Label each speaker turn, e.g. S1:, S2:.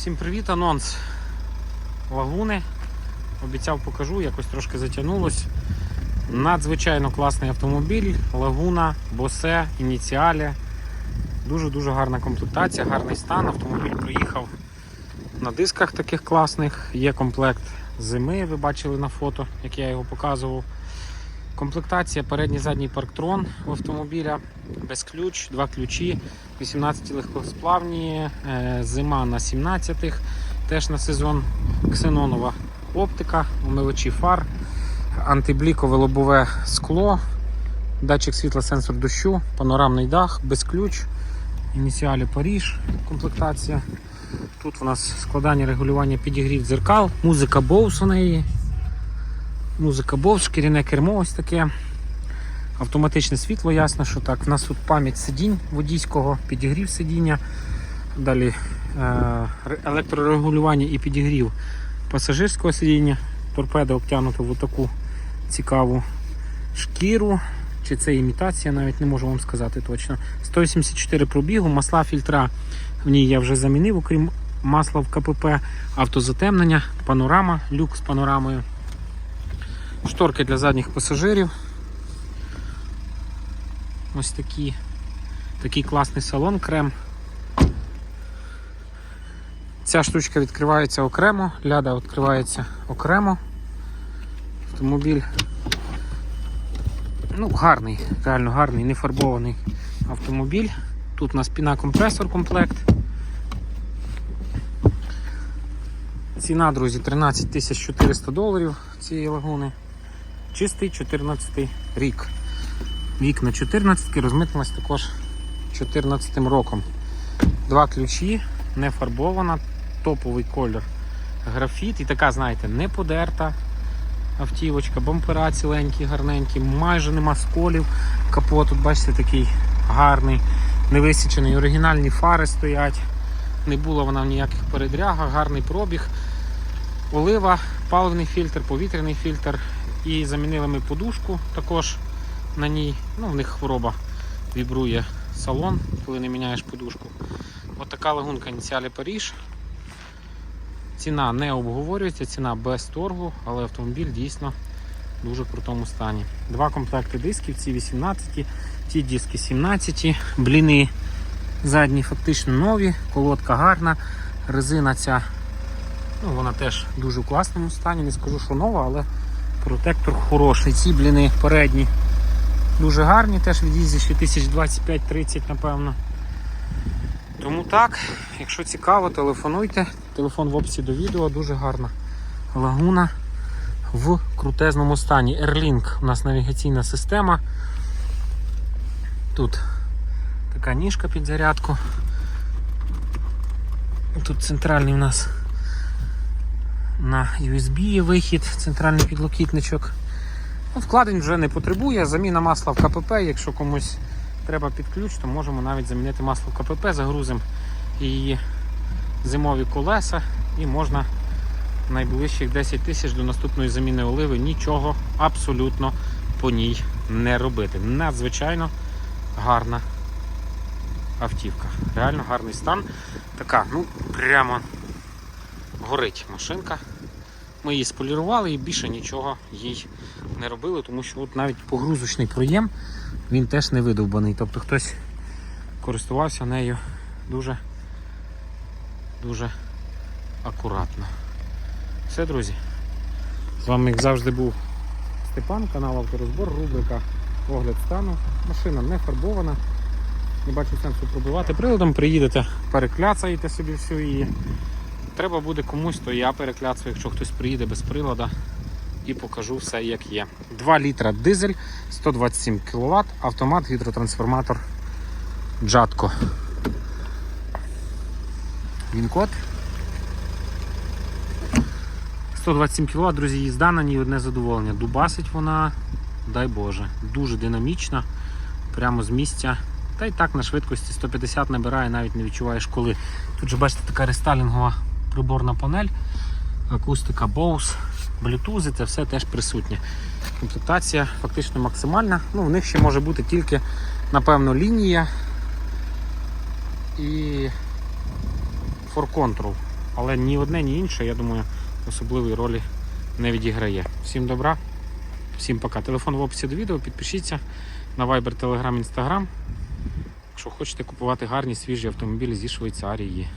S1: Всім привіт, анонс лагуни. Обіцяв покажу, якось трошки затягнулось. Надзвичайно класний автомобіль, лагуна, босе, ініціалі. Дуже-дуже гарна комплектація, гарний стан. Автомобіль приїхав на дисках таких класних. Є комплект зими, ви бачили на фото, як я його показував. Комплектація передній задній парктрон у автомобіля без ключ, два ключі, 18 легкосплавні, е, зима на 17-х, теж на сезон ксенонова оптика, умивачі фар, антиблікове лобове скло, датчик світла, сенсор дощу, панорамний дах, без ключ, ініціалі Паріж, комплектація. Тут у нас складання регулювання підігрів дзеркал, музика Bose у неї. Музика Bose, шкіряне кермо ось таке. Автоматичне світло, ясно, що так. У нас тут пам'ять сидінь водійського, підігрів сидіння. Далі е, електрорегулювання і підігрів пасажирського сидіння. Торпеда обтягнута в таку цікаву шкіру. Чи це імітація, навіть не можу вам сказати точно. 184 пробігу, масла фільтра в ній я вже замінив, окрім масла в КПП, автозатемнення, панорама, люк з панорамою. Шторки для задніх пасажирів. Ось такі. Такий класний салон крем. Ця штучка відкривається окремо, ляда відкривається окремо. Автомобіль ну, гарний, реально гарний, не фарбований автомобіль. Тут у нас піна-компресор комплект. Ціна, друзі, 13 400 доларів цієї лагуни. Чистий 14 рік. Вікна 14 розмитнилась також 14 роком. Два ключі, не фарбована, топовий колір графіт і така, знаєте, не подерта автівочка, бампера ціленькі, гарненькі, майже нема сколів. Капот, тут бачите, такий гарний, невисічений, оригінальні фари стоять. Не було вона в ніяких передрягах, гарний пробіг. Олива, паливний фільтр, повітряний фільтр. І замінили ми подушку також на ній. Ну, в них хвороба вібрує салон, коли не міняєш подушку. От така лагунка ініціалі Паріж. Ціна не обговорюється, ціна без торгу, але автомобіль дійсно в дуже крутому стані. Два комплекти дисків, ці 18, ті диски 17, бліни задні фактично нові, колодка гарна, резина ця ну, вона теж в дуже класному стані. Не скажу, що нова, але протектор хороший. Ці бліни передні дуже гарні, теж від'їздять 1025-30, напевно. Тому так, якщо цікаво, телефонуйте. Телефон в описі до відео, дуже гарна лагуна в крутезному стані. Airlink у нас навігаційна система. Тут така ніжка під зарядку. Тут центральний у нас на USB є вихід, центральний підлокітничок. Ну, Вкладень вже не потребує. Заміна масла в КПП. Якщо комусь треба під ключ, то можемо навіть замінити масло в КПП, загрузимо її зимові колеса і можна найближчих 10 тисяч до наступної заміни оливи нічого абсолютно по ній не робити. Надзвичайно гарна автівка. Реально гарний стан. Така, ну, прямо горить машинка. Ми її сполірували і більше нічого їй не робили, тому що от навіть погрузочний проєм він теж не видовбаний. Тобто хтось користувався нею дуже дуже акуратно. Все, друзі. З вами, як завжди, був Степан, канал Авторозбор, рубрика Огляд стану. Машина не фарбована. Не бачу сенсу пробивати приладом, приїдете, перекляцаєте собі всю її. Треба буде комусь, то я перекляцаю, якщо хтось приїде без прилада і покажу все як є. 2 літра дизель, 127 кВт, автомат, гідротрансформатор Джатко. Він код. 127 кВт, друзі, їзда на ній одне задоволення. Дубасить вона, дай Боже, дуже динамічна, прямо з місця. Та й так на швидкості 150 набирає, навіть не відчуваєш коли. Тут же бачите така рестайлінгова приборна панель, акустика Bose, Bluetooth, це все теж присутнє. Комплектація фактично максимальна. Ну, в них ще може бути тільки, напевно, лінія і Control. але ні одне, ні інше, я думаю, особливої ролі не відіграє. Всім добра, всім пока. Телефон в описі до відео, підпишіться на Viber, Telegram, Instagram. Якщо хочете купувати гарні свіжі автомобілі зі Швейцарії.